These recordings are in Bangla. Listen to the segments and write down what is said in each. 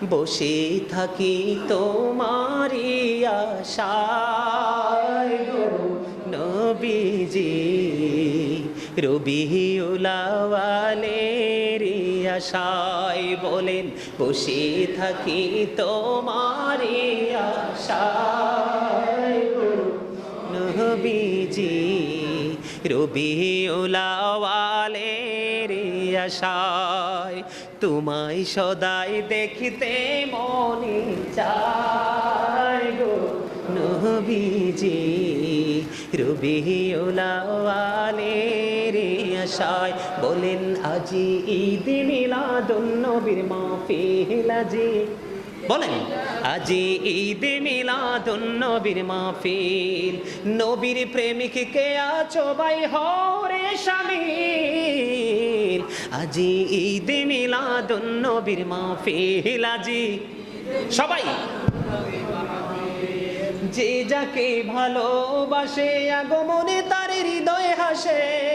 বসে থাকি তোমারি আশায় গো নবীজি। রবিউলাওয়ালের আশায় বলেন, বসে থাকি তোমারি আশায় গো নবীজি। রবিউলাওয়ালের আশায় তোমায় সদাই দেখিতে মনে চায় গো নবীজি। রবিউলাওয়ালের আশায় বলেন, আজি ঈদ মিলাদুন নবীর মাহফিল, আজি। বলেন, আজি ঈদ মিলাদুন নবীর মাহফিল। নবীর প্রেমিক কে আছো ভাই? হরে শামিল আজি ঈদ মিলাদুন নবীর মাহফিল, আজি। সবাই। যে যাকে ভালোবাসে আগমনে তার হৃদয় হাসে।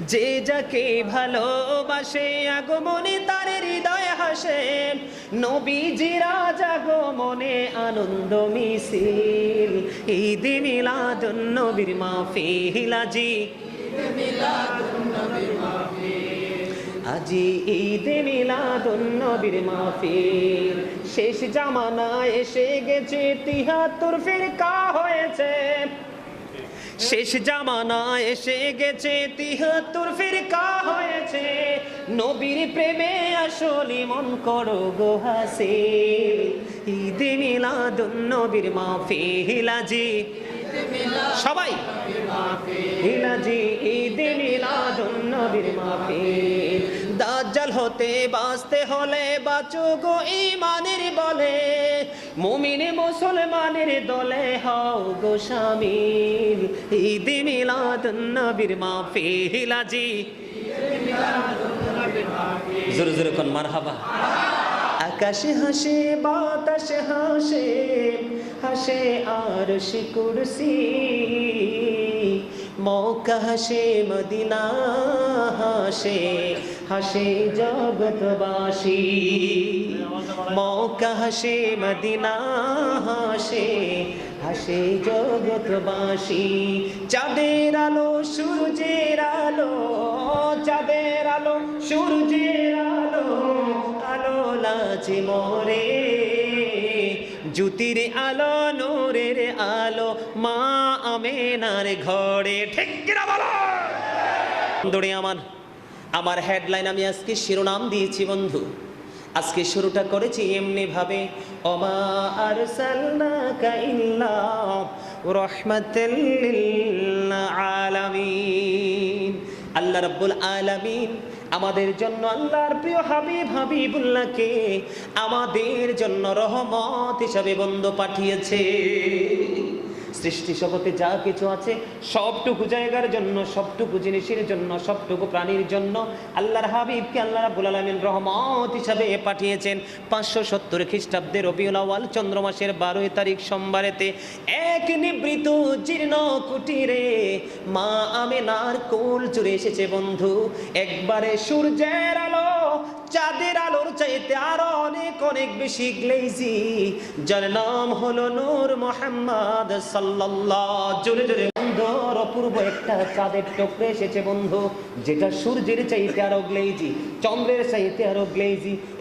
যে যাকে ভালোবাসে আগমনে তার হৃদয় হাসে। নবীজি নবীজিরা জাগমনে আনন্দ মিছিল। ঈদ মিলাদুন নবীর মাহফিল, আজি। আজি ঈদ মিলাদুন নবীর মাহফিল। শেষ জামানা এসে গেছে, তিহাত্তর ফিরকা হয়েছে। শেষ জামানা এসে গেছে, তিহাত্তর ফিরকা হয়েছে। নবীর প্রেমে আসলি মন করো গো হাসিল। ঈদ মিলাদুন নবীর মাহফিল আজি। সবাই। হিলাজি ঈদ মিলাদুন নবীর মাহফিল। দাজ্জাল হতে বাঁচতে হলে বাঁচো গো ইমানের বলে। মুমিন মুসলমানের দলে হও গো শামিল ঈদ মিলাদুন নবীর মাহফিল আজি। জোরে জোরে কোন মারহাবা। আকাশে হাসে বাতাসে হাসে হাসে আর কুরসি। মৌকা হাসে, মদিনা হাসে হাসে জগতবাসী মৌকা হাসে, মদিনা হাসে হাসে জগতবাসী চাঁদের আলো, সূর্যের আলো, চাঁদের আলো, সূর্যের আলো আলো লাচে মরে। জ্যোতির আলো, নূরের আলো, মা আমেনার ঘরে। ঠিক কিনা বলো? দৌড়ে আমার আমার হেডলাইন আমি আজকে শিরোনাম দিয়েছি বন্ধু। আজকে শুরুটা করেছি এমনি ভাবে অমা আর আলামিন। আল্লাহ রাব্বুল আলামিন আমাদের জন্য আল্লাহর প্রিয় হাবিব হাবিবুল্লাহকে আমাদের জন্য রহমত হিসাবে বন্ধ পাঠিয়েছে। সৃষ্টি জগতে যা কিছু আছে, সবটুকু জায়গার জন্য, সবটুকু জিনিসের জন্য, সবটুকু প্রাণীর জন্য আল্লাহর হাবিবকে আল্লাহ রাব্বুল আলমিন রহমত হিসাবে পাঠিয়েছেন। পাঁচশো সত্তর খ্রিস্টাব্দে রবিউল আওয়াল চন্দ্র মাসের বারোই তারিখ সোমবারেতে এক নিবৃত জীর্ণ কুটিরে মা আমেনার কোল চুরে এসেছে বন্ধু। একবারে সূর্যের আলো চাঁদের আলোর চাইতে আরও অনেক অনেক বেশি গ্লেজি যার নাম হলো নূর মোহাম্মদ সাল্লাল্লাহ। জোরে জোরে অপূর্ব একটা চাঁদের টুকরে এসেছে বন্ধু, যেটা সূর্যের চাইতে চন্দ্রের চাইতে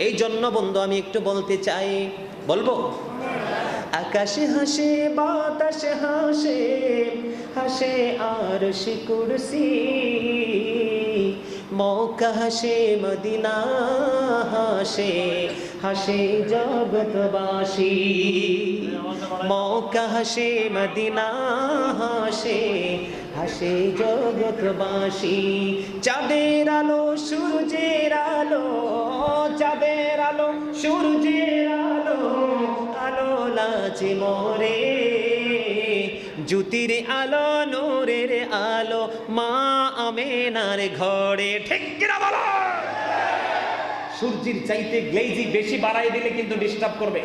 এই জন্য বন্ধু, আমি একটু বলতে চাই, বলব? আকাশে হাসে, বাতাসে হাসে হাসে আর কুরসি। মৌকা হাসে মদিনা হাসে হাসে জগতবাসী মৌকা হাসে মদিনা হাসে হাসে জগতবাসী চাঁদের আলো, সূর্যের আলো, চাঁদের আলো, সূর্যের আলো আলো লাচে মরে। জ্যোতির আলো নূরের আলো মা আমেনার ঘরে। ঠিক কিনা বলো? সূর্যের চাইতে গ্লেজি বেশি বাড়াই দিলে কিন্তু ডিস্টার্ব করবে।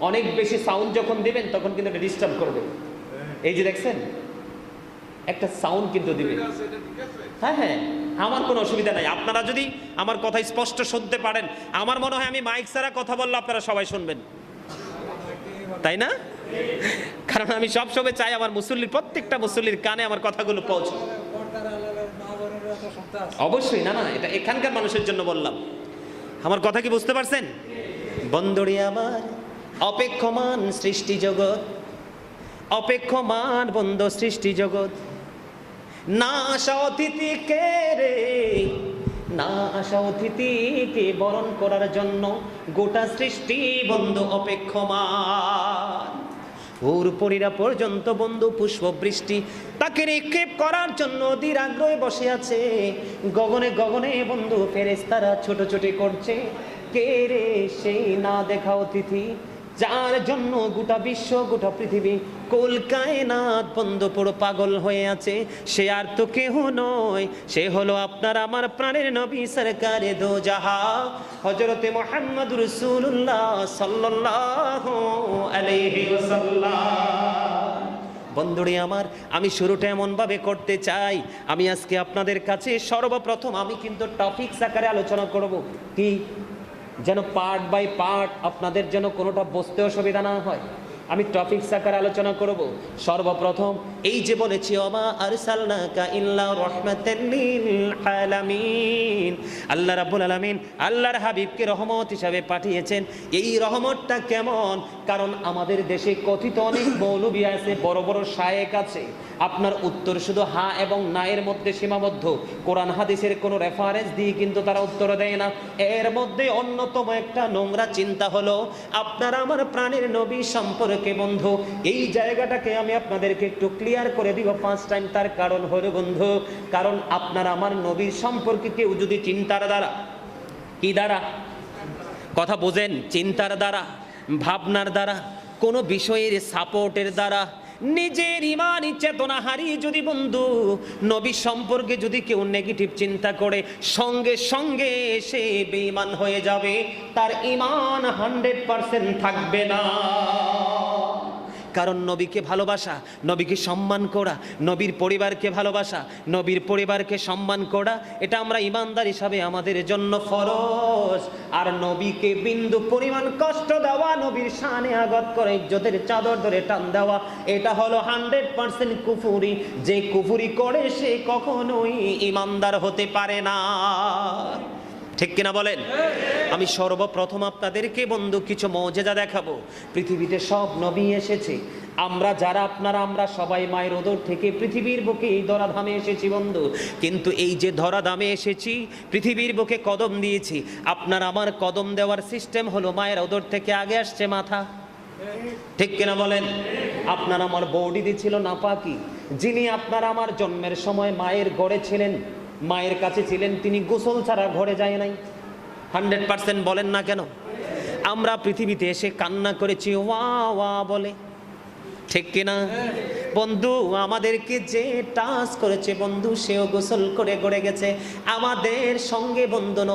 অনেক বেশি সাউন্ড যখন দিবেন তখন কিন্তু ডিস্টার্ব করবে। এই যে দেখছেন একটা সাউন্ড কিন্তু দিবে। হ্যাঁ হ্যাঁ আমার কোনো অসুবিধা নাই। আপনারা যদি আমার কথা স্পষ্ট শুনতে পারেন আমার মনে হয় আমি মাইক ছাড়া কথা বললে আপনারা সবাই শুনবেন। তাই না? কারণ আমি সবসময় চাই আমার মুসল্লির, প্রত্যেকটা মুসল্লির কানে আমার কথাগুলো পৌঁছে অবশ্যই, না না এটা এখানকার মানুষের জন্য বললাম। আমার কথা কি বুঝতে পারছেন? বন্দরে আমার অপেক্ষমান সৃষ্টি জগৎ, অপেক্ষমান বন্ধ সৃষ্টি জগৎ। না আসা অতিথিকে রে? না আসা অতিথিকে বরণ করার জন্য গোটা সৃষ্টি বন্ধ অপেক্ষমান? ওর পরিরা পর্যন্ত বন্ধু পুষ্প বৃষ্টি তাকে নিক্ষেপ করার জন্য অধীর আগ্রহে বসে আছে। গগনে গগনে বন্ধু ফেরেস্তারা ছোট ছোট করছে। কে রে সেই না দেখা অতিথি? যার জন্য গোটা বিশ্ব, গোটা পৃথিবী কলকায়নাথ বন্ধ পুরো পাগল হয়ে আছে। সে আর তো কেহ নয়, সে হলো আপনার আমার প্রাণের নবী সরকারে দো জাহা হজরতে মোহাম্মদ রসুল্লাহ আলাইহি বন্ধুরে আমার, আমি শুরুটা এমনভাবে করতে চাই। আমি আজকে আপনাদের কাছে সর্বপ্রথম আমি কিন্তু টপিক আকারে আলোচনা করব। কি? যেন পার্ট বাই পার্ট আপনাদের যেন কোনোটা বসতে অসুবিধা না হয়। আমি টপিকস আকারে আলোচনা করব। সর্বপ্রথম, এই যে বলেছি, ওমা আরসালনাকা ইল্লা রাহমাতাল আলামিন। আল্লাহ রাব্বুল আলামিন আল্লাহর হাবিবকে রহমত হিসাবে পাঠিয়েছেন। এই রহমতটা কেমন? কারণ আমাদের দেশে কথিত অনেক মৌলবী আছে, বড় বড় শায়েক আছে। আপনার উত্তর শুধু হা এবং নায়ের মধ্যে সীমাবদ্ধ। কোরআন হাদিসের কোনো রেফারেন্স দিয়ে কিন্তু তারা উত্তর দেয় না। এর মধ্যে অন্যতম একটা নোংরা চিন্তা হলো, আপনার আমার প্রাণের নবী সম্পর্কে বন্ধু? এই জায়গাটাকে আমি আপনাদেরকে একটু ক্লিয়ার করে দিব। পাঁচ টাইম তার কারণ হলো বন্ধু, কারণ আপনার আমার নবীর সম্পর্কে কেউ যদি চিন্তার দ্বারা, কি দ্বারা? কথা বোঝেন, চিন্তার দ্বারা, ভাবনার দ্বারা, কোনো বিষয়ের সাপোর্টের দ্বারা, নিজের ইমানই চেতনা হারিয়ে যদি বন্ধু, নবী সম্পর্কে যদি কেউ নেগেটিভ চিন্তা করে, সঙ্গে সঙ্গে সে বেঈমান হয়ে যাবে, তার ইমান হান্ড্রেড পার্সেন্ট থাকবে না। কারণ নবীকে ভালোবাসা, নবীকে সম্মান করা, নবীর পরিবারকে ভালোবাসা, নবীর পরিবারকে সম্মান করা, এটা আমরা ইমানদার হিসাবে আমাদের জন্য ফরজ। আর নবীকে বিন্দু পরিমাণ কষ্ট দেওয়া, নবীর শানে আগত করে, ইজ্জতের চাদর ধরে টান দেওয়া, এটা হলো হান্ড্রেড পার্সেন্ট কুফুরি। যে কুফুরি করে সে কখনোই ইমানদার হতে পারে না। ঠিক কিনা বলেন? আমি সর্বপ্রথম আপনাদেরকে বন্ধু, কিছু মজেজা দেখাবো। পৃথিবীতে সব নবী এসেছে। আমরা যারা আপনারা, আমরা সবাই মায়ের ওদর থেকে পৃথিবীর বুকে এই ধরাধামে এসেছি বন্ধু। কিন্তু এই যে ধরাধামে এসেছি, পৃথিবীর বুকে কদম দিয়েছি। আপনার আমার কদম দেওয়ার সিস্টেম হলো মায়ের ওদর থেকে আগে আসছে মাথা। ঠিক কিনা বলেন? আপনার আমার বৌডি দিছিল নাপাকি। যিনি আপনার আমার জন্মের সময় মায়ের গড়ে ছিলেন। মায়ের কাছে ছিলেন, তিনি গোসল ছাড়া ঘরে যায় নাই। হান্ড্রেড পার্সেন্ট বলেন না কেন? আমরা পৃথিবীতে এসে কান্না করেছি, ওয়া ওয়া বলে। ঠিক কিনা? বন্ধু, আমাদেরকে যে টাচ করেছে, বন্ধু, সেও গোসল করে গড়ে গেছে। আমাদের সঙ্গে বন্ধন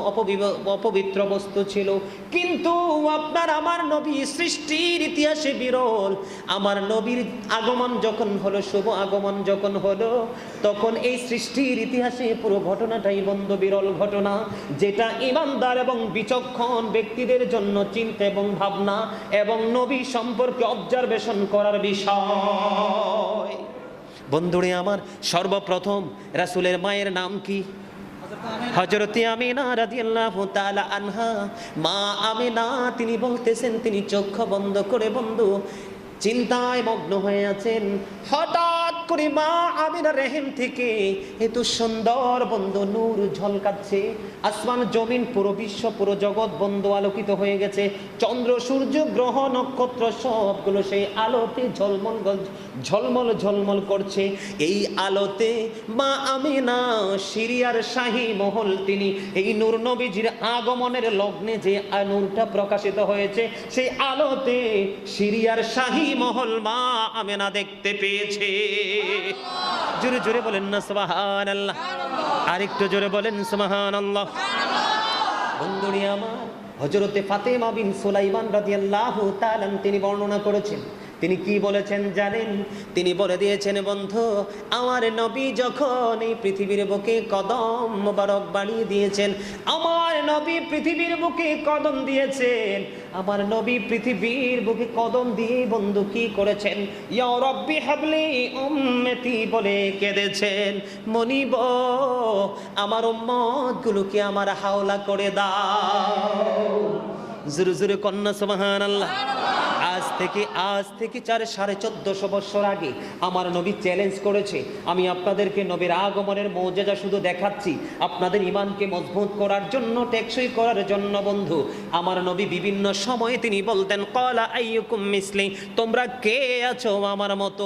অপবিত্র বস্তু ছিল। কিন্তু আপনার আমার নবী সৃষ্টির ইতিহাসে বিরল। আমার নবীর আগমন যখন হলো, শুভ আগমন যখন হলো, তখন এই সৃষ্টির ইতিহাসে পুরো ঘটনাটাই বন্ধ বিরল ঘটনা, যেটা ইমানদার এবং বিচক্ষণ ব্যক্তিদের জন্য চিন্তা এবং ভাবনা এবং নবী সম্পর্কে অবজারভেশন করার বিষয়। বন্ধুরে আমার সর্বপ্রথম রাসুলের মায়ের নাম কি? হজরতে আমিনা রাদিয়াল্লাহু তাআলা আনহা। মা আমিনা, তিনি বলতেছেন, তিনি চোখ বন্ধ করে বন্ধু, চিন্তায় মগ্ন হয়ে আছেন। হঠাৎ করে মা আমিনা রেহেম থেকে এত সুন্দর বন্ধু, নূর ঝলকাচ্ছে। আসমান, জমিন, পুরো বিশ্ব, পুরো জগৎ বন্ধ আলোকিত হয়ে গেছে। চন্দ্র, সূর্য, গ্রহ, নক্ষত্র সবগুলো সেই আলোতে ঝলমল ঝলমল ঝলমল করছে। এই আলোতে মা আমিনা, সিরিয়ার শাহী মহল তিনি। এই নূর নবীজির আগমনের লগ্নে যে নূরটা প্রকাশিত হয়েছে, সেই আলোতে সিরিয়ার শাহী মহল মা আমেনা দেখতে পেয়েছে। জোরে জোরে বলেন না সুবহান আল্লাহ আরেকটু জোরে বলেন সুবহান আল্লাহ বন্ধুরি আমার হজরতে ফাতেমা বিন সুলাইমান রাদিয়াল্লাহু তাআলা তিনি বর্ণনা করেছেন। তিনি কি বলেছেন জানেন? তিনি বলে দিয়েছেন, বন্ধু, আমার নবী যখন এই পৃথিবীর বুকে কদম মোবারক বাড়িয়ে দিয়েছেন, আমার নবী পৃথিবীর বুকে কদম দিয়েছেন। আমার নবী পৃথিবীর বুকে কদম দিয়ে বন্ধু কি করেছেন? ইয়া রব্বি হাবলি উম্মতি বলে কেঁদেছেন। মনিব, আমার উম্মত গুলোকে আমার হাওলা করে দাও। জুরু জুরু কন্যা সুবহান আল্লাহ থেকে আজ থেকে চার, সাড়ে চোদ্দশো বছর আগে আমার নবী চ্যালেঞ্জ করেছে। আমি আপনাদেরকে নবীর আগমনের মৌজাজা শুধু দেখাচ্ছি। আপনাদের ইমানকে মজবুত করার জন্য, টেকসই করার জন্য বন্ধু, আমার নবী বিভিন্ন সময়ে তিনি বলতেন, কলা আইয়ুকুম মিসলি, তোমরা কে আছো আমার মতো?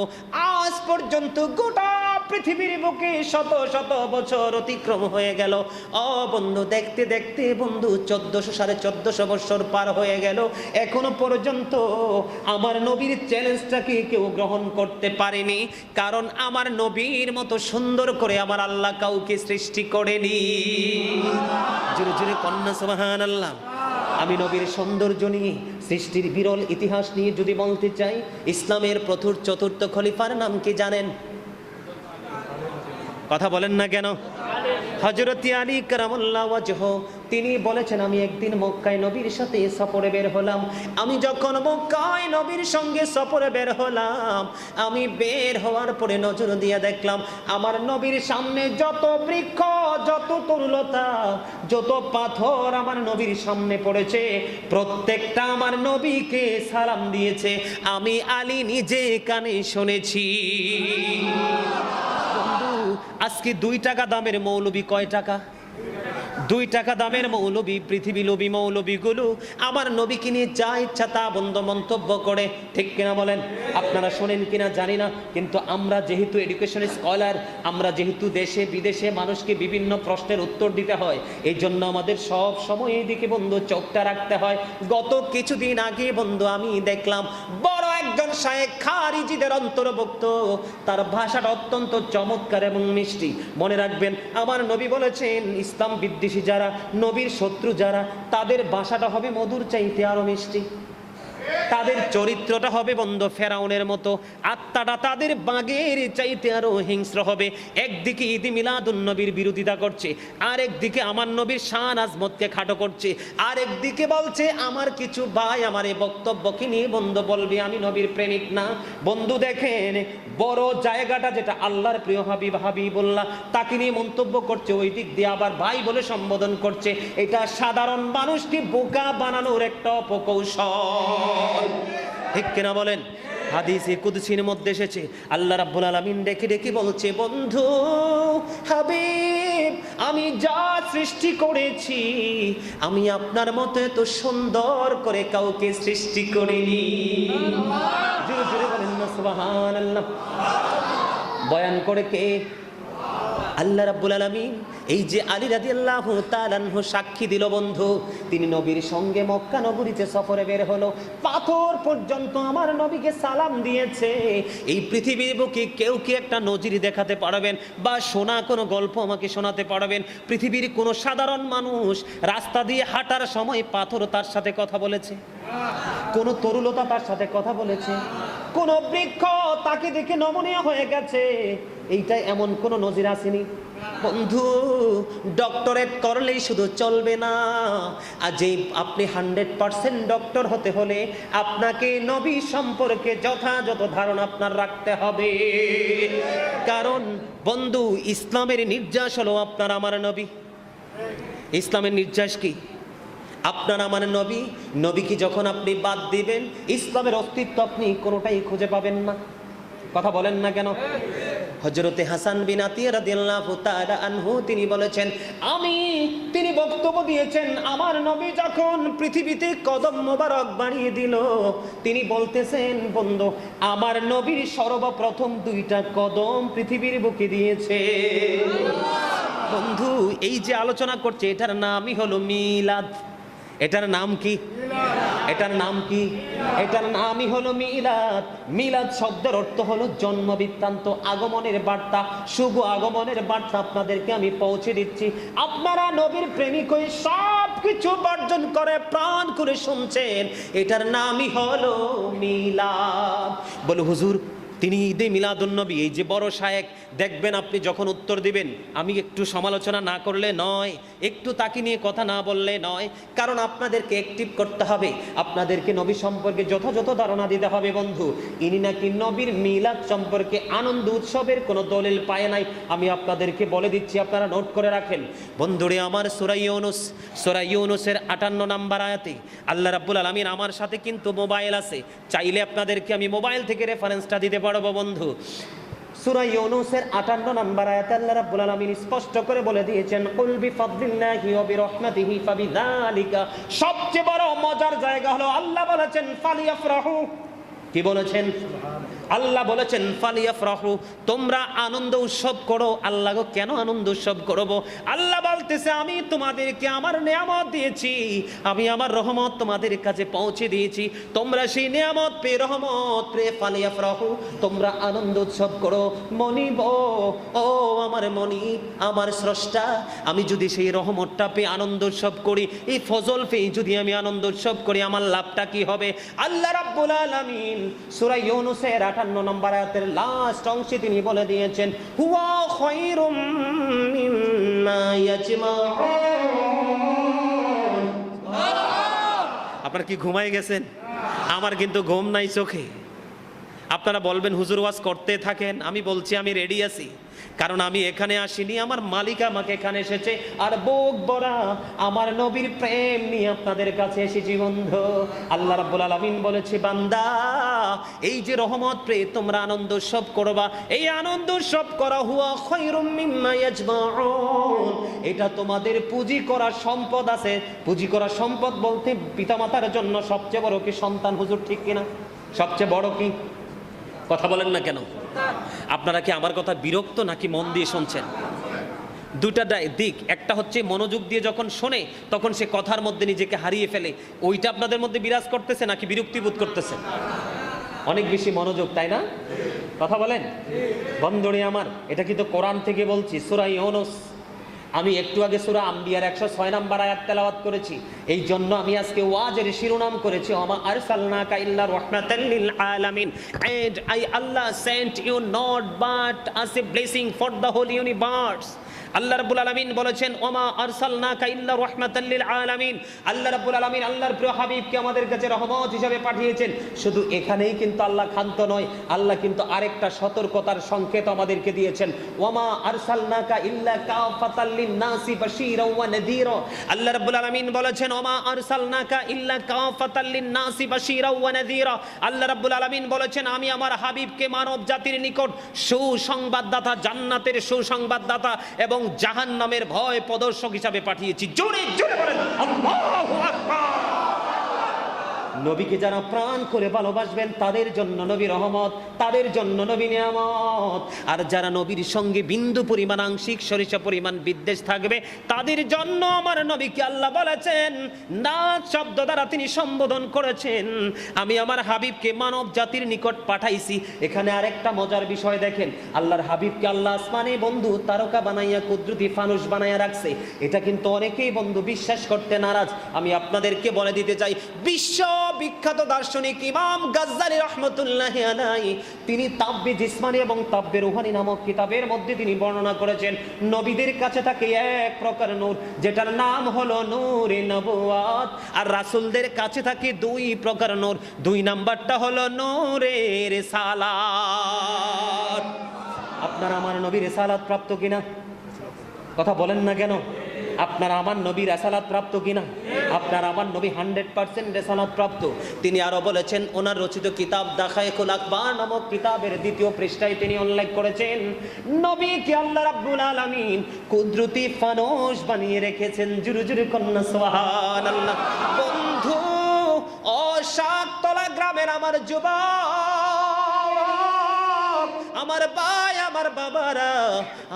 আজ পর্যন্ত গোটা পৃথিবীর বুকে শত শত বছর অতিক্রম হয়ে গেল। ও বন্ধু, দেখতে দেখতে বন্ধু, চোদ্দশো, সাড়ে চোদ্দশো বছর পার হয়ে গেল। এখনও পর্যন্ত আমার নবীর চ্যালেঞ্জটাকে কেউ গ্রহণ করতে পারেনি? কারণ আমার নবীর মতো সুন্দর করে আমার আল্লাহ কাউকে সৃষ্টি করেনি। জোরে জোরে কন্যা আল্লাহ আমি নবীর সৌন্দর্য নিয়ে, সৃষ্টির বিরল ইতিহাস নিয়ে যদি বলতে চাই, ইসলামের প্রথুর চতুর্থ খলিফার নাম কি জানেন? কথা বলেন না কেন? হজরতি আলী কারামুল্লাহ তিনি বলেছেন, আমি একদিন মক্কায় নবীর সাথে সফরে বের হলাম। আমি যখন মক্কায় নবীর সঙ্গে সফরে বের হলাম, আমি বের হওয়ার পরে নজর দিয়ে দেখলাম, আমার নবীর সামনে যত বৃক্ষ, যত তরুলতা, যত পাথর আমার নবীর সামনে পড়েছে, প্রত্যেকটা আমার নবীকে সালাম দিয়েছে। আমি আলী নিজে কানে শুনেছি। আজকে দুই টাকা দামের মৌলবি কয় টাকা? দুই টাকা দামের মৌলবী পৃথিবী লোবী মৌলবীগুলো আমার নবীকে নিয়ে যা ইচ্ছা তা বন্ধ মন্তব্য করে। ঠিক কিনা বলেন? আপনারা শোনেন কিনা জানি না, কিন্তু আমরা যেহেতু এডুকেশন স্কলার, আমরা যেহেতু দেশে, বিদেশে মানুষকে বিভিন্ন প্রশ্নের উত্তর দিতে হয়, এই জন্য আমাদের সব সময় এই দিকে বন্ধু চোখটা রাখতে হয়। গত কিছুদিন আগে বন্ধু আমি দেখলাম একজন শায়েখ খারিজিদের অন্তর্ভুক্ত। তার ভাষাটা অত্যন্ত চমৎকার এবং মিষ্টি। মনে রাখবেন, আমার নবী বলেছেন, ইসলাম বিদ্বেষী যারা, নবীর শত্রু যারা, তাদের ভাষাটা হবে মধুর চাইতে আরও মিষ্টি। তাদের চরিত্রটা হবে বন্ধ ফেরাউনের মতো। আত্মাটা তাদের বাঘের চাইতে আরও হিংস্র হবে। একদিকে ঈদ মিলাদুন নবীর বিরোধিতা করছে আর একদিকে আমার নবীর শান আজমতকে খাটো করছে আর একদিকে বলছে, আমার কিছু ভাই আমার এই বক্তব্যকে নিয়ে বন্ধু বলবে, আমি নবীর প্রেমিক না। বন্ধু দেখেন, বড় জায়গাটা যেটা আল্লাহর প্রিয় হাবিব হাবিবুল্লাহ, তাকে নিয়ে মন্তব্য করছে, ওই দিক দিয়ে আবার ভাই বলে সম্বোধন করছে। এটা সাধারণ মানুষকে বোকা বানানোর একটা অপকৌশল। ঠিক কিনা বলেন? হাদিসে কুদসির মধ্যে এসেছে আল্লাহ রাব্বুল আলামিন ডেকে ডেকে বলছে বন্ধু হাবিব আমি যা সৃষ্টি করেছি আমি আপনার মতো এত সুন্দর করে কাউকে সৃষ্টি করিনি। বলেন না সুবহানাল্লাহ। বয়ান করে কে? আল্লাহ রাব্বুল আলামিন এই যে আলী রাদিয়াল্লাহু তাআলাহু সাক্ষী দিল বন্ধু, তিনি নবীর সঙ্গে মক্কা নগরীতে সফরে বের হলো। পাথর পর্যন্ত আমার নবীকে সালাম দিয়েছে। এই পৃথিবীর বুকে কেউ কি একটা নজির দেখাতে পারবেন বা শোনা কোনো গল্প আমাকে শোনাতে পারবেন? পৃথিবীর কোনো সাধারণ মানুষ রাস্তা দিয়ে হাঁটার সময় পাথর তার সাথে কথা বলেছে? কোনো তরুলতা তার সাথে কথা বলেছে? কোন বৃক্ষ তাকে দেখে নমনীয় হয়ে গেছে। এইটা এমন কোন নজির আসেনি। বন্ধু, ডক্টরেট করলেই শুধু চলবে না। আর যেই আপনি হান্ড্রেড পার্সেন্ট ডক্টর হতে হলে আপনাকে নবী সম্পর্কে যথাযথ ধারণা আপনার রাখতে হবে। কারণ বন্ধু, ইসলামের নির্যাস হলো আপনার, আমার নবী। ইসলামের নির্যাস কি? আপনার আমার নবী, নবীকে যখন আপনি বাদ দিবেন, ইসলামের অস্তিত্ব আপনি কোনোটাই খুঁজে পাবেন না। কথা বলেন না কেন? হজরতে হাসান বিন আনহু, তিনি বলেছেন, আমি তিনি বক্তব্য দিয়েছেন, আমার নবী যখন পৃথিবীতে কদম মোবারক বাড়িয়ে দিল, তিনি বলতেছেন, বন্ধু, আমার নবীর সর্বপ্রথম দুইটা কদম পৃথিবীর বুকে দিয়েছে। বন্ধু, এই যে আলোচনা করছে, এটার নামই হলো মিলাদ। এটার নাম কি? এটার নাম কি? এটার নামই হলো মিলাদ। মিলাদ শব্দের অর্থ হলো জন্ম বৃত্তান্ত আগমনের বার্তা। শুভ আগমনের বার্তা আপনাদেরকে আমি পৌঁছে দিচ্ছি। আপনারা নবীর প্রেমিক হয়ে সব কিছু বর্জন করে, প্রাণ করে শুনছেন। এটার নামই হলো মিলাদ। বলে হুজুর তিনি ঈদে মিলাদুন্নবী, এই যে বড় শায়েক, দেখবেন আপনি যখন উত্তর দিবেন, আমি একটু সমালোচনা না করলে নয়, একটু তাকে নিয়ে কথা না বললে নয়, কারণ আপনাদেরকে অ্যাক্টিভ করতে হবে, আপনাদেরকে নবী সম্পর্কে যথাযথ ধারণা দিতে হবে বন্ধু। ইনি নাকি নবীর মিলাদ সম্পর্কে আনন্দ উৎসবের কোনো দলিল পায় নাই, আমি আপনাদেরকে বলে দিচ্ছি, আপনারা নোট করে রাখেন। বন্ধুরে, আমার সুরাই ইউনুস সুরাই ইউনুসের আটান্ন নাম্বার আয়াতে আল্লাহ রাব্বুল আলমিন আমার সাথে কিন্তু মোবাইল আছে, চাইলে আপনাদেরকে আমি মোবাইল থেকে রেফারেন্সটা দিতে পারব বন্ধু। সুরা ইউনুসের 58 নম্বর আয়াতে আল্লাহ রাব্বুল আলামিন স্পষ্ট করে বলে দিয়েছেন, কুল বিফাদলিল্লাহি ওয়া বিরহমাতিহি ফাবিযালিকা। সবচেয়ে বড় মজার জায়গা হলো আল্লাহ বলেছেন, ফালিয়াফরাহু। কি বলেছেন? আল্লাহ বলেছেন, ফালিয়াফরাহু, তোমরা আনন্দ উৎসব করো। আল্লাহ কেন আনন্দ উৎসব করব? আল্লাহ বলতেছে, আমি তোমাদেরকে আমার নিয়ামত দিয়েছি। আমি আমার রহমত তোমাদের কাছে পৌঁছে দিয়েছি। তোমরা সেই নিয়ামত পেয়ে রহমত পেয়ে ফালিয়াফরাহু, তোমরা আনন্দ উৎসব করো। মনিব, ও আমার মনি আমার স্রষ্টা, আমি যদি সেই রহমতটা পেয়ে আনন্দ উৎসব করি, এই ফজল পেয়ে যদি আমি আনন্দ উৎসব করি, আমার লাভটা কি হবে? আল্লাহ রাব্বুল আলামিন সূরা ইউনূসের 58 নম্বর লাস্ট তিনি বলে দিয়েছেন, হুয়া আপনার কি ঘুমাই গেছেন? আমার কিন্তু ঘুম নাই চোখে। আপনারা বলবেন, হুজুর, ওয়াজ করতে থাকেন? আমি বলছি, আমি রেডি আছি। কারণ আমি এখানে আসিনি, আমার মালিক আমাকে এখানে এসেছে। আর বুক বড়া আমার নবীর প্রেম নিয়ে আপনাদের কাছে এসেছি, বন্ধু। আল্লাহ রাব্বুল আলামিন বলেছে, বান্দা, এই যে রহমত প্রে তোমরা আনন্দ উৎসব করবা। এই আনন্দ উৎসব করা হুয়া খায়রুম মিম্মা ইয়াজমাউন। এটা তোমাদের পুঁজি করা সম্পদ আছে। পুঁজি করা সম্পদ বলতে পিতামাতার জন্য সবচেয়ে বড় কি সন্তান, হুজুর, ঠিক কিনা? সবচেয়ে বড় কি? কথা বলেন না কেন? আপনারা কি আমার কথা বিরক্ত নাকি মন দিয়ে শুনছেন? দুটা দিক। একটা হচ্ছে মনোযোগ দিয়ে যখন শোনে, তখন সে কথার মধ্যে নিজেকে হারিয়ে ফেলে। ওইটা আপনাদের মধ্যে বিরাজ করতেছে নাকি বিরক্তি বোধ করতেছে? অনেক বেশি মনোযোগ, তাই না? কথা বলেন? বন্ধুরে আমার, এটা কিন্তু কোরআন থেকে বলছি সুরাই ইউনুস। আমি একটু আগে সুরা আম্বিয়ার একশো ছয় নাম্বার আয়াত করেছি। এই জন্য আমি আজকে ওয়াজের শিরোনাম করেছি। আমা আরসালনাকা ইল্লা রাহমাতাল লিল আলামিন। And I Allah sent you not but as a blessing for the whole universe Allah রাব্বুল আলামিন বলেছেন, ওমা আরসালনাকা ইল্লা রাহমাতাল লিল আলামিন। আল্লাহ রাব্বুল আলামিন আল্লাহর প্রিয় হাবিবকে আমাদের কাছে রহমত হিসেবে পাঠিয়েছেন। শুধু এখানেই কিন্তু আল্লাহ ক্ষান্ত নয়, আল্লাহ কিন্তু আরেকটা সতর্কতার সংকেত আমাদেরকে দিয়েছেন। ওমা আরসালনাকা ইল্লা কাফাতাল লিন-নাসি বাশীরা ওয়া নাযীরা আল্লাহ রাব্বুল আলামিন বলেছেন, ওমা আরসালনাকা ইল্লা কাফাতাল লিন-নাসি বাশীরা ওয়া নাযীরা আল্লাহ রাব্বুল আলামিন বলেছেন, আমি আমার হাবিবকে মানব জাতির নিকট সুসংবাদদাতা, জান্নাতের সুসংবাদদাতা এবং জাহান্নামের ভয় প্রদর্শক হিসাবে পাঠিয়েছি। জোরে জোরে বলেন আল্লাহু আকবার। নবীকে যারা প্রাণ করে ভালোবাসবেন, তাদের জন্য নবী রহমত, তাদের জন্য নবী নিয়ামত। আর যারা নবীর সঙ্গে বিন্দু পরিমাণ আংশিক সরিষা পরিমাণ বিদ্বেষ থাকবে, তাদের জন্য আমার নবীকে আল্লাহ বলেছেন না শব্দ দ্বারা তিনি সম্বোধন করেছেন। আমি আমার হাবিবকে মানব জাতির নিকট পাঠাইছি। এখানে আরেকটা মজার বিষয় দেখেন, আল্লাহর হাবিবকে আল্লাহ আসমানে বন্ধু, তারকা বানাইয়া, কুদরতি ফানুষ বানাইয়া রাখছে। এটা কিন্তু অনেকেই বন্ধু, বিশ্বাস করতে নারাজ। আমি আপনাদেরকে বলে দিতে চাই, বিশ্ব বিখ্যাত দার্শনিক ইমাম গাজ্জালি রহমতুল্লাহ আলাই তিনি তাব্বে জিসমানি এবং তাব্বে রুহানি নামক কিতাবের মধ্যে তিনি বর্ণনা করেছেন, নবীদের কাছে থাকে এক প্রকার নূর, যেটার নাম হলো নূরে নবুয়াত আর রাসুলদের কাছে থাকে দুই প্রকার নূর, দুই নাম্বারটা হলো নূরের সালাত আপনার আমার নবীর সালাত প্রাপ্ত কিনা? কথা বলেন না কেন? আপনার আমার নবী রেসালাত প্রাপ্ত কিনা? আপনার আমার নবী হান্ড্রেড পার্সেন্ট রেসালাত প্রাপ্ত। তিনি আরও বলেছেন, ওনার রচিত কিতাব দেখায় আকবার নামক কিতাবের দ্বিতীয় পৃষ্ঠায় তিনি উল্লেখ করেছেন, নবী কি আল্লাহ রাব্বুল আলামিন কুদরতি ফানুস বানিয়ে রেখেছেন, জুরু জুরু কন্যা সুবহান আল্লাহ বন্ধু ও শাকতলা গ্রামের আমার যুবক, আমার ভাই আমার বাবারা,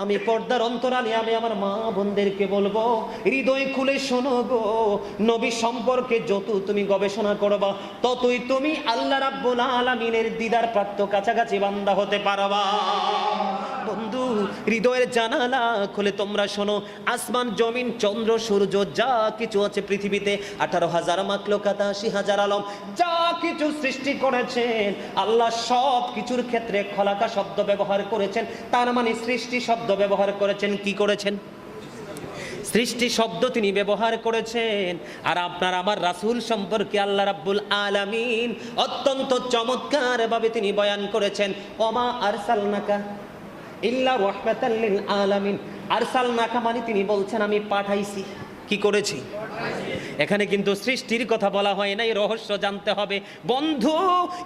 আমি পর্দার অন্তরালে আমি আমার মা বোনদেরকে বলব, হৃদয় খুলে শোনো গো। নবী সম্পর্কে যত তুমি গবেষণা করবা, ততই তুমি আল্লাহ রাব্বুল আলামিনের দিদার প্রাপ্ত কাছাকাছি বান্দা হতে পারবা। বন্ধু, হৃদয়ের জানালা খুলে তোমরা শোনো, আসমান, জমিন, চন্দ্র, সূর্য, যা কিছু আছে পৃথিবীতে, আঠারো হাজার মাকলোকাত আশি হাজার আলম, যা কিছু সৃষ্টি করেছেন, আল্লাহ সব কিছুর ক্ষেত্রে খলাকা শব্দ ব্যবহার করেছেন তার মানে সৃষ্টি শব্দ ব্যবহার করেছেন, কি করেছেন? সৃষ্টি শব্দ তিনি ব্যবহার করেছেন। আর আপনার আমার রাসূল সম্পর্কে আল্লাহ রাব্বুল আলামিন অত্যন্ত চমৎকার ভাবে তিনি বয়ান করেছেন, ওমা আরসালনাকা ইল্লা রাহমাতাল লিল আলামিন। আরসালনাকা মানে তিনি বলছেন, আমি পাঠাইছি। কি করেছি? এখানে কিন্তু সৃষ্টির কথা বলা হয় নাই, রহস্য জানতে হবে। বন্ধু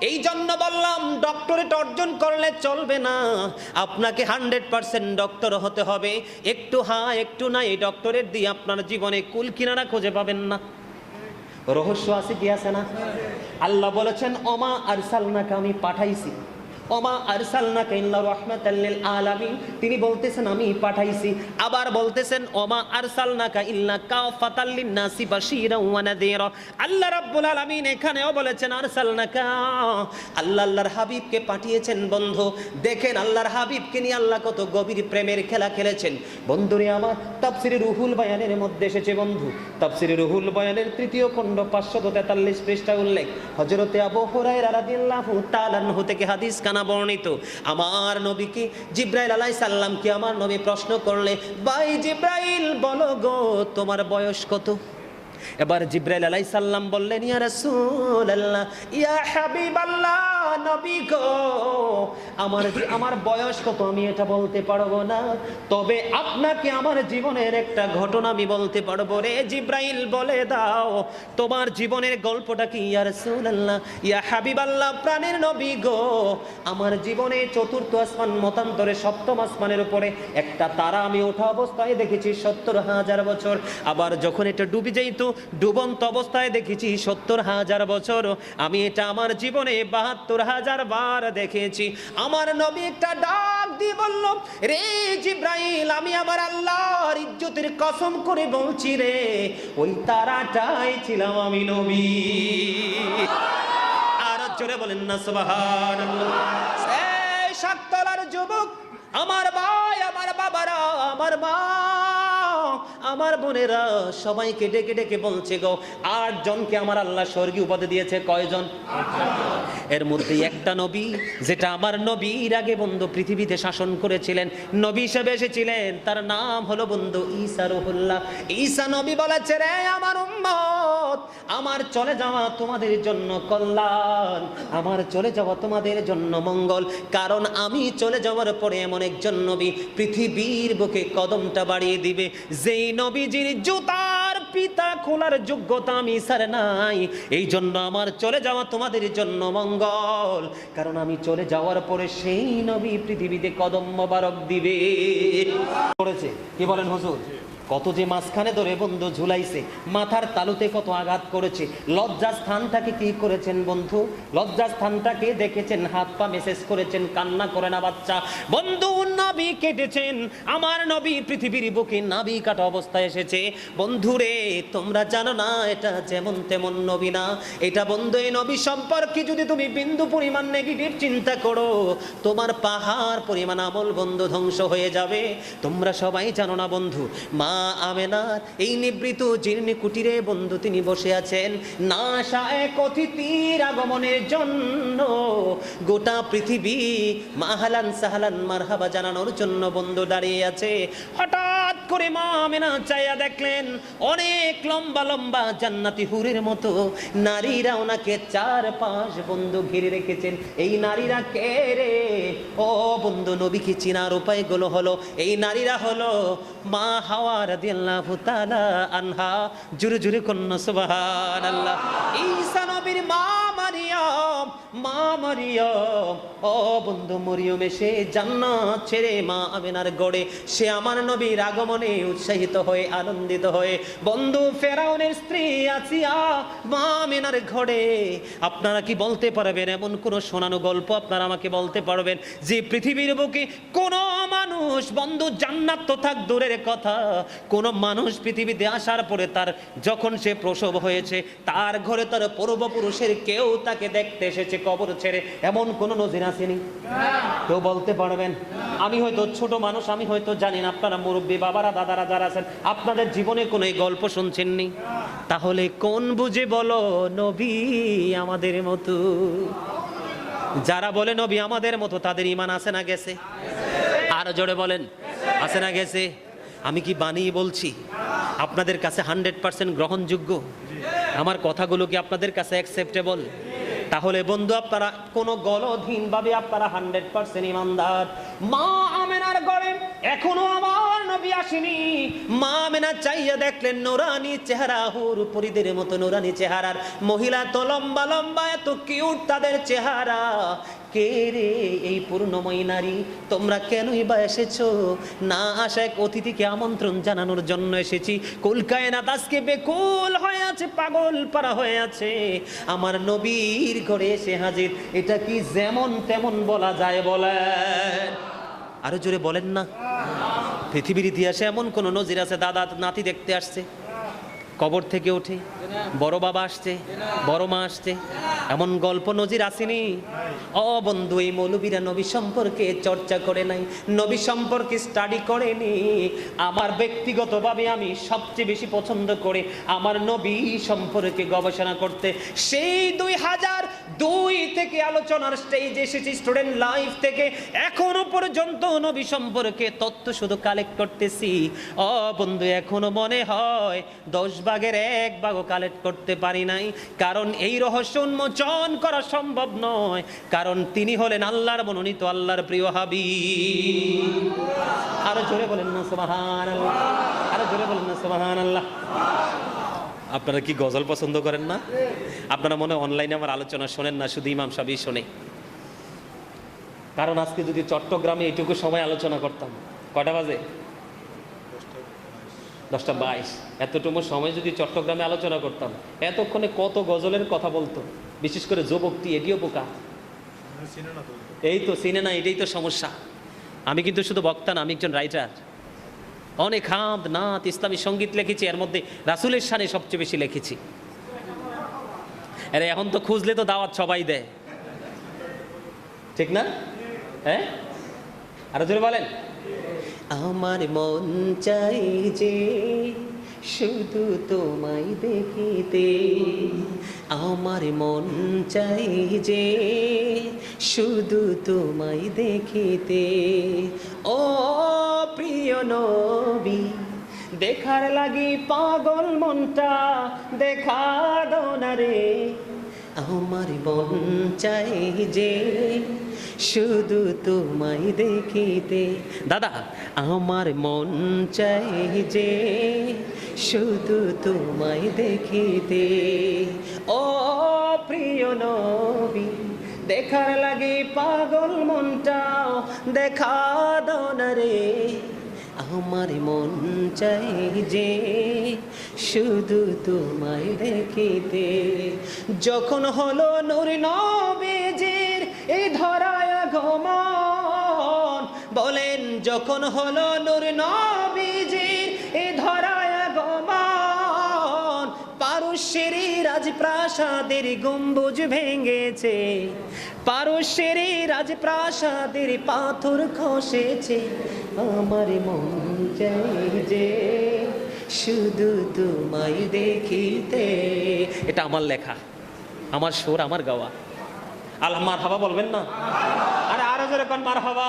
এই জন্য বললাম ডক্টরেট অর্জন করলে চলবে না। আপনাকে হান্ড্রেড পার্সেন্ট ডক্টর হতে হবে। একটু হ্যাঁ একটু না এই ডক্টরেট দিয়ে আপনার জীবনে কুল কিনারা খুঁজে পাবেন না। রহস্য আছে কি আছে না? আল্লাহ বলেছেন অমা আর সালনাকে আমি পাঠাইছি। ওমা আরসালনাকা ইল্লা রাহমাতাল আলামিন। তিনি বলতেছেন, আমি পাঠাইছি। আবার বলতেছেন, ওমা আরসালনাকা ইল্লা কাফাতাল লিন-নাসি বাশীরাও ওয়া নাযীরা আল্লাহ রাব্বুল আলামিন এখানেও বলেছেন, আরসালনাকা, আল্লাহ আল্লাহর হাবিবকে পাঠিয়েছেন, বন্ধু। দেখেন, আল্লাহর হাবিবকে নিয়ে আল্লাহ কত গভীর প্রেমের খেলা খেলেছেন। বন্ধুরে, আমার তাফসিরে রুহুল বয়ানের মধ্যে এসেছে, বন্ধু। তাফসিরে রুহুল বয়ানের তৃতীয় খণ্ড, পাঁচশত তেতাল্লিশ পৃষ্ঠা উল্লেখ। হজরতে আবু হুরায়রা রাদিয়াল্লাহু তাআলা থেকে হাদিস কানা বর্ণিত। আমার নবীকে জিব্রাইল আলাই সাল্লামকে আমার নবী প্রশ্ন করলে বাই জিব্রাইল, বলো গো, তোমার বয়স কত? এবার জিব্রাইল আলাই সাল্লাম বললেন, ইয়া রাসূলুল্লাহ, ইয়া হাবিবাল্লাহ, নবী গো, আমার আমার বয়স কত, আমি এটা বলতে পারব না। তবে আপনাকে আমার জীবনের একটা ঘটনা আমি বলতে পারব রে জিব্রাইল, বলে দাও, তোমার জীবনের গল্পটা কি? ইয়া রাসূলুল্লাহ, ইয়া হাবিবাল্লাহ, প্রাণের নবী গো, আমার জীবনে চতুর্থ আসমান মতান্তরে সপ্তম আসমানের উপরে একটা তারা আমি ওঠা অবস্থায় দেখেছি সত্তর হাজার বছর। আবার যখন এটা ডুবে যাইত ডুবন্ত অবস্থায় দেখেছি সত্তর হাজার বছর। আমি এটা আমার জীবনে বাহাত্তর হাজার বার দেখেছি। আমার নবী একটা ডাক দিয়ে বলল, রে জিব্রাইল, আমি আমার আল্লাহর ইজ্জতের কসম করে বলছি রে, ওই তারাটাই ছিলাম আমি নবী। আর জোরে বলেন না এই সাততলার যুবক, আমার ভাই, আমার বাবারা, আমার মা আমার বোনেরা সবাইকে ডেকে ডেকে বলছে গো আট জনকে আমার আল্লাহ স্বর্গীয় উপাধি দিয়েছে, কয়জন? এর মধ্যে একটা নবী, যেটা আমার নবীর আগে বন্ধু পৃথিবীতে শাসন করেছিলেন, নবী হিসেবে এসেছিলেন, তার নাম হলো বন্ধু ঈসা রুহুল্লাহ। ঈসা নবী বলেছে, রে আমার উম্মত, আমার চলে যাওয়া তোমাদের জন্য কল্যাণ, আমার চলে যাওয়া তোমাদের জন্য মঙ্গল, কারণ আমি চলে যাওয়ার পরে এমন একজন নবী পৃথিবীর বুকে কদমটা বাড়িয়ে দিবে যেই নবীজির জুতার পিতা খোলার যোগ্যতা আমি স্যার নাই। এই জন্য আমার চলে যাওয়া তোমাদের জন্য মঙ্গল। কারণ আমি চলে যাওয়ার পরে সেই নবী পৃথিবীতে কদম মোবারক দিবে। করেছে কি বলেন হুজুর? কত যে মাঝখানে ধরে বন্ধু ঝুলাইছে, মাথার তালুতে কত আঘাত করেছে লজ্জা স্থানটাকে কি করেছেন বন্ধু? লজ্জা স্থানটাকে দেখেছেন, হাত পা মেসেজ করেছেন, কান্না করে না বাচ্চা। বন্ধু নাবি কেটেছেন, আমার নবী পৃথিবীর বুকে নাবি কাটা অবস্থায় এসেছে। বন্ধুরে, তোমরা জানো না, এটা যেমন তেমন নবী না। এটা বন্ধু, এই নবী সম্পর্কে যদি তুমি বিন্দু পরিমাণ নেগেটিভ চিন্তা করো, তোমার পাহাড় পরিমাণ আমল বন্ধু ধ্বংস হয়ে যাবে। তোমরা সবাই জানো না বন্ধু, মা আমেনার। এই নিবৃত জীর্ণি কুটিরে বন্ধু তিনি বসে আছেন। না এক অতিথির আগমনের জন্য। গোটা পৃথিবী মাহালান সাহালান মারহাবা জানানোর জন্য বন্ধু দাঁড়িয়ে আছে। হঠাৎ করে মা আমেনা চাইয়া দেখলেন, অনেক লম্বা লম্বা জান্নাতি হুরের মতো। নারীরা ওনাকে চার পাঁচ বন্ধু ঘিরে রেখেছেন। এই নারীরা কে রে? ও বন্ধু, নবীকে চিনার উপায়গুলো হলো, এই নারীরা হলো মা হাওয়া আনহা। জুরে জুরে কন্যা ঈসা নবীর মা মা ও বন্ধু মরিয়ম জান্নাত ছেড়ে মা আমেনার গড়ে, সে আমার নবীর আগমনে উৎসাহিত হয়ে, আনন্দিত হয়ে, বন্ধু ফেরাউনের স্ত্রী আসিয়া মা আমেনার ঘরে। আপনারা কি বলতে পারবেন? এমন কোন শোনানো গল্প আপনারা আমাকে বলতে পারবেন? যে পৃথিবীর বুকে কোন মানুষ, বন্ধু, জান্নাত তো থাক, দূরের কথা। কোন মানুষ পৃথিবীতে আসার পরে তার যখন সে প্রসব হয়েছে, তার ঘরে তার পূর্বপুরুষের কেউ তাকে দেখতে এসেছে কবর ছেড়ে। এমন কোন নজির আসেনি? কেউ বলতে পারবেন? আমি হয়তো ছোট মানুষ, আমি হয়তো জানি না আপনারা মুরব্বী বাবারা, দাদারা যারা আছেন, আপনাদের জীবনে কোনো এই গল্প শুনছেননি? তাহলে কোন বুঝে বলো, নবী আমাদের মতো? যারা বলে নবী আমাদের মতো, তাদের ইমান আছে না গেছে? আরও জোরে বলেন আছে না গেছে? আমি কি বানিয়ে বলছি? আপনাদের কাছে হান্ড্রেড পার্সেন্ট গ্রহণযোগ্য? আমার কথাগুলো কি আপনাদের কাছে অ্যাকসেপ্টেবল তাহলে বন্ধু, আপনারা কোনো গলধীনভাবে আপনারা হান্ড্রেড পার্সেন্ট ইমানদার। মা আমেনার গড়ে এখনও আমার নবী আসেনি। মা আমেনা চাইয়া দেখলেন নোরানি চেহারা হুর পরিদের মতো নোরানি চেহারার। মহিলা তো লম্বা লম্বা, এত কিউট তাদের চেহারা। কে রে এই পূর্ণময়ী নারী তোমরা কেনই বা এসেছ? না আসা এক অতিথিকে আমন্ত্রণ জানানোর জন্য এসেছি। কলকায় না আজকে বেকুল হয়ে আছে, পাগল পারা হয়ে আছে। আমার নবীর ঘরে এসে হাজির। এটা কি যেমন তেমন বলা যায় বলেন। আরও জোরে বলেন না। পৃথিবীর ইতিহাসে এমন কোন নজির আছে, দাদা নাতি দেখতে আসছে। কবর থেকে ওঠে, বড় বাবা আসছে, বড় মা আসছে, এমন গল্প নজির আসেনি। ও বন্ধু, এই মৌলবীরা নবী সম্পর্কে চর্চা করে নাই, নবী সম্পর্কে স্টাডি করেনি আমার ব্যক্তিগতভাবে আমি সবচেয়ে বেশি পছন্দ করে আমার নবী সম্পর্কে গবেষণা করতে। সেই দুই হাজার দুই থেকে আলোচনার স্টেজ এসেছি স্টুডেন্ট লাইফ থেকে। এখনও পর্যন্ত নবী সম্পর্কে তথ্য শুধু কালেক্ট করতেছি। ও বন্ধু, এখনও মনে হয় দশ ভাগের এক ভাগও কালেক্ট করতে পারি নাই। কারণ এই রহস্য উন্মোচন করা সম্ভব নয়। কারণ তিনি হলেন আল্লাহর মনোনীত, আল্লাহর প্রিয় হাবি আরও জোরে বলেন না সুবাহান আরও জোরে বলেন না সুবাহান আল্লাহ আপনারা কি গজল পছন্দ করেন না? আপনারা মনে অনলাইনে আমার আলোচনা শোনেন না, শুধু ইমাম সাহেবই শোনে। কারণ আজকে যদি চট্টগ্রামে এইটুকু সময় আলোচনা করতাম। কটা বাজে? দশটা বাইশ। এতটুকু সময় যদি চট্টগ্রামে আলোচনা করতাম এতক্ষণে কত গজলের কথা বলতো? বিশেষ করে যুবকটি এটিও বোকা। এই তো চিনে না এটাই তো সমস্যা। আমি কিন্তু শুধু বক্তা না আমি একজন রাইটার অনেক হাত নাত ইসলামী সংগীত লিখেছি এর মধ্যে রাসুলের সানে সবচেয়ে বেশি লিখেছি। আরে এখন তো খুঁজলে তো দাওয়াত সবাই দেয়। ঠিক না? হ্যাঁ? আরও জোরে বলেন। আমার মন চাই যে শুধু তোমায় দেখিতে আমার মন চাই যে শুধু তোমায় দেখিতে। ও প্রিয় নবী, দেখার লাগি পাগল মনটা দেখা দাও না রে। আমার মন চাই যে শুধু তোমায় দেখিতে। দাদা, আমার মন চাই যে শুধু তোমায় দেখিতে। ও প্রিয় নবী, দেখার লাগে পাগল মনটাও, দেখা দাও না রে। আমার মন চাই যে শুধু তোমায় দেখিতে। যখন হলো নূর নবীজির এই ধরায় গমন বলেন, যখন হলো নূর নবীজির এ ধরায় গমন পারস্যের রাজপ্রাসাদের গম্বুজ ভেঙেছে পারস্যের রাজপ্রাসাদের পাথর খসেছে। আমার মন চাই যে শুধু তোমায় দেখিতে। এটা আমার লেখা, আমার সুর, আমার গাওয়া। আল্লাহ মার হাবা বলবেন না? আরে আরও যেরকম মার হাবা